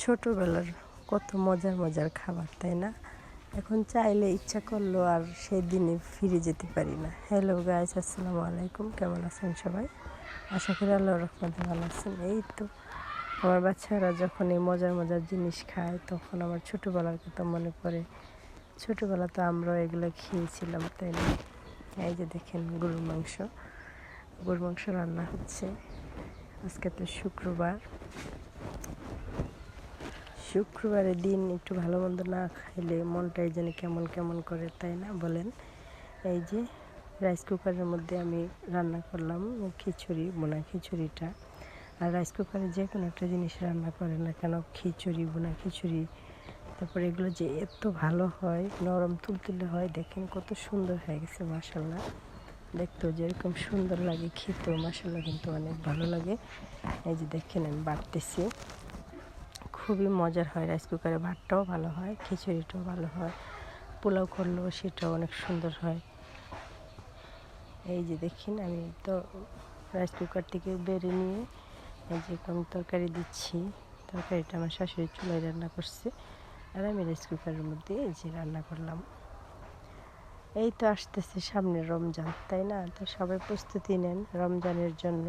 ছোটোবেলার কত মজার মজার খাবার, তাই না? এখন চাইলে ইচ্ছা করল আর সেই দিনে ফিরে যেতে পারি না। হ্যালো গাইস আসসালামু আলাইকুম। কেমন আছেন সবাই? আশা করি আল্লাহ রহমতে ভালো আছেন। এই তো আমার বাচ্চারা যখন এই মজার মজার জিনিস খায়, তখন আমার ছোটোবেলার কথা মনে পড়ে। ছোটোবেলা তো আমরাও এগুলো খেয়েছিলাম, তাই না? এই যে দেখেন গরুর মাংস। গরুর মাংস রান্না হচ্ছে। আজকে তো শুক্রবার। শুক্রবারের দিন একটু ভালো মন্দ না খাইলে মনটাই যেন কেমন কেমন করে, তাই না? বলেন। এই যে রাইস কুকারের মধ্যে আমি রান্না করলাম খিচুড়ি বোনা খিচুড়িটা। আর রাইস কুকারে যে কোনো একটা জিনিস রান্না করে না কেন? খিচুড়ি বোনা খিচুড়ি। তারপরে এগুলো যে এত ভালো হয়, নরম তুলতুলে হয়, দেখেন কত সুন্দর হয়ে গেছে মাসাল্লাহ দেখতেও যেরকম সুন্দর লাগে, খেতেও মাসাল্লাহ কিন্তু অনেক ভালো লাগে। এই যে দেখেন আমি বাড়তেছি। খুবই মজার হয় রাইস কুকারে ভাতটাও ভালো হয়, খিচুড়িটাও ভালো হয়, পোলাও করলেও সেটাও অনেক সুন্দর হয়। এই যে দেখিন, আমি তো রাইস কুকার থেকে বেড়ে নিয়ে এই যে আমি তরকারি দিচ্ছি। তরকারিটা আমার শাশুড়ি চুলায় রান্না করছে আর আমি রাইস কুকারের মধ্যে এই যে রান্না করলাম। এই তো আসতেছে সামনে রমজান, তাই না? তো সবাই প্রস্তুতি নেন রমজানের জন্য।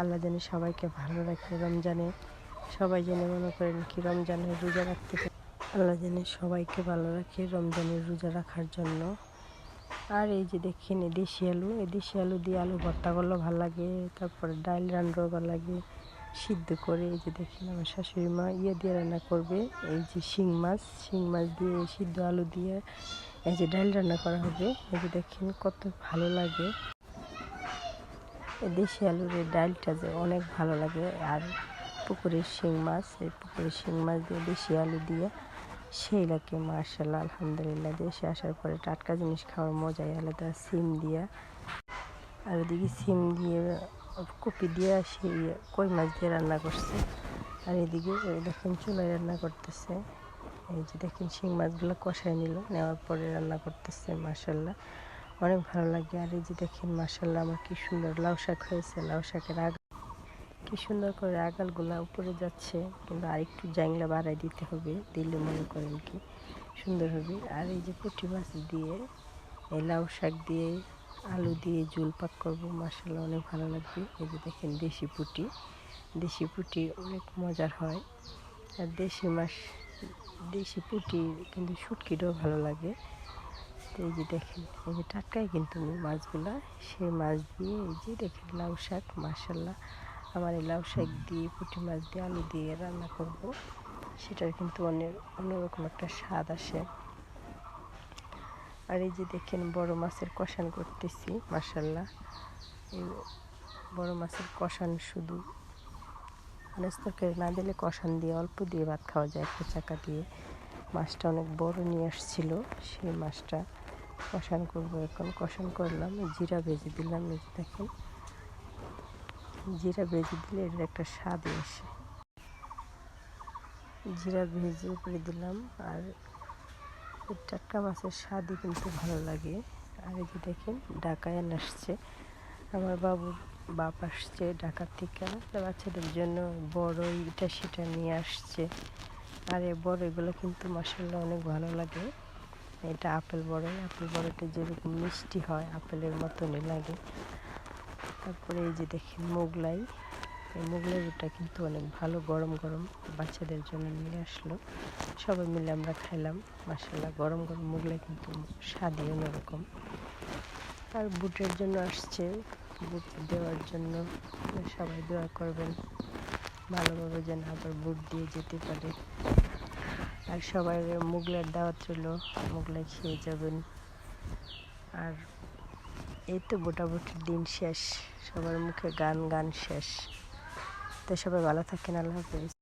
আল্লাহ জানি সবাইকে ভালো রাখে রমজানে। সবাই জেনে মনে করেন কি রমজানের রোজা রাখতে আল্লাহ জানে সবাইকে ভালো রাখে রমজানের রোজা রাখার জন্য। আর এই যে দেখেন এই দেশি আলু এই দেশি আলু দিয়ে আলু ভর্তা করলেও ভালো লাগে, তারপরে ডাল রান্নাও ভালো লাগে, সিদ্ধ করে এই যে দেখেন আমার শাশুড়ি মা ইয়ে দিয়ে রান্না করবে, এই যে শিং মাছ শিং মাছ দিয়ে সিদ্ধ আলু দিয়ে এই যে ডাল রান্না করা হবে। এই যে দেখেন কত ভালো লাগে। দেশি আলুর ডালটা যে অনেক ভালো লাগে, আর পুকুরের শিং মাছ, এই পুকুরের শিং মাছ দিয়ে, দেশি আলু দিয়ে সেই লাগে মার্শাল্লাহ, আলহামদুলিল্লাহ দিয়ে দেশে আসার পরে টাটকা জিনিস খাওয়ার মজাই আলাদা, সিম দিয়া। আর এদিকে সিম দিয়ে, কপি দিয়ে সেই কই মাছ দিয়ে রান্না করছে। আর এদিকে দেখেন চুলায় রান্না করতেছে। এই যে দেখেন শিং মাছগুলো কষায় নিল, নেওয়ার পরে রান্না করতেছে, মার্শাল্লাহ। অনেক ভালো লাগে। আর এই যে দেখেন, মার্শাল্লাহ, আমার কি সুন্দর লাউ শাক হয়েছে, লাউ শাকের আগ কি সুন্দর করে আগালগুলা উপরে যাচ্ছে, কিন্তু আরেকটু জাংলা বাড়াই দিতে হবে, দিলে মনে করেন কি সুন্দর হবে। আর এই যে পুঁটি মাছ দিয়ে, এই লাউ শাক দিয়ে, আলু দিয়ে জুল পাক করব মাসাল্লাহ অনেক ভালো লাগবে। এই যে দেখেন দেশি পুঁটি দেশি পুঁটি অনেক মজার হয়। আর দেশি মাছ, দেশি পুঁটি কিন্তু শুটকিটাও ভালো লাগে। তো এই যে দেখেন, এই যে টাটকাই কিন্তু মাছগুলা, সেই মাছ দিয়ে এই যে দেখেন লাউ শাক মাসাল্লাহ আমার এই লাউ শাক দিয়ে, পুঁটি মাছ দিয়ে, আলু দিয়ে রান্না করব। সেটার কিন্তু অনেক অন্যরকম একটা স্বাদ আসে। আর এই যে দেখেন বড় মাছের কষান করতেছি মাসাল্লাহ এই বড় মাছের কষান শুধু মাছ তরকারি না দিলে কষান দিয়ে, অল্প দিয়ে ভাত খাওয়া যায়, একটা চাকা দিয়ে। মাছটা অনেক বড় নিয়ে আসছিল, সেই মাছটা কষান করব। এখন কষান করলাম, জিরা ভেজে দিলাম, এই দেখেন। জিরা ভেজে দিলে এর একটা স্বাদ আসে জিরা ভেজে উপরে দিলাম আর টাটকা মাছের স্বাদই কিন্তু ভালো লাগে। আর এই যে দেখেন, ঢাকায় আসছে। আমার বাবুর বাপ আসছে ডাকার থেকে। বাচ্চাদের জন্য বড় ইটা সেটা নিয়ে আসছে। আর এই বড়গুলো কিন্তু মশলা অনেক ভালো লাগে। এটা আপেল বড় আপেল বড়টা যেরকম মিষ্টি হয়, আপেলের মতনই লাগে। তারপরে এই যে দেখেন মোগলাই। এই মোগলাইটা কিন্তু অনেক ভালো গরম গরম বাচ্চাদের জন্য নিয়ে আসলো। সবাই মিলে আমরা খাইলাম। মাসাল্লাহ গরম গরম মোগলাই কিন্তু স্বাদই অন্যরকম। আর বুটের জন্য আসছে। বুট দেওয়ার জন্য সবাই দোয়া করবেন। ভালোভাবে যেন আবার বুট দিয়ে যেতে পারে। আর সবাই মুগলার দাওয়াত রইল। মোগলাই খেয়ে যাবেন। আর এই তো মোটামুটি দিন শেষ। সবার মুখে গান গান শেষ। তো সবাই ভালো থাকেন, আল্লাহ হাফিজ।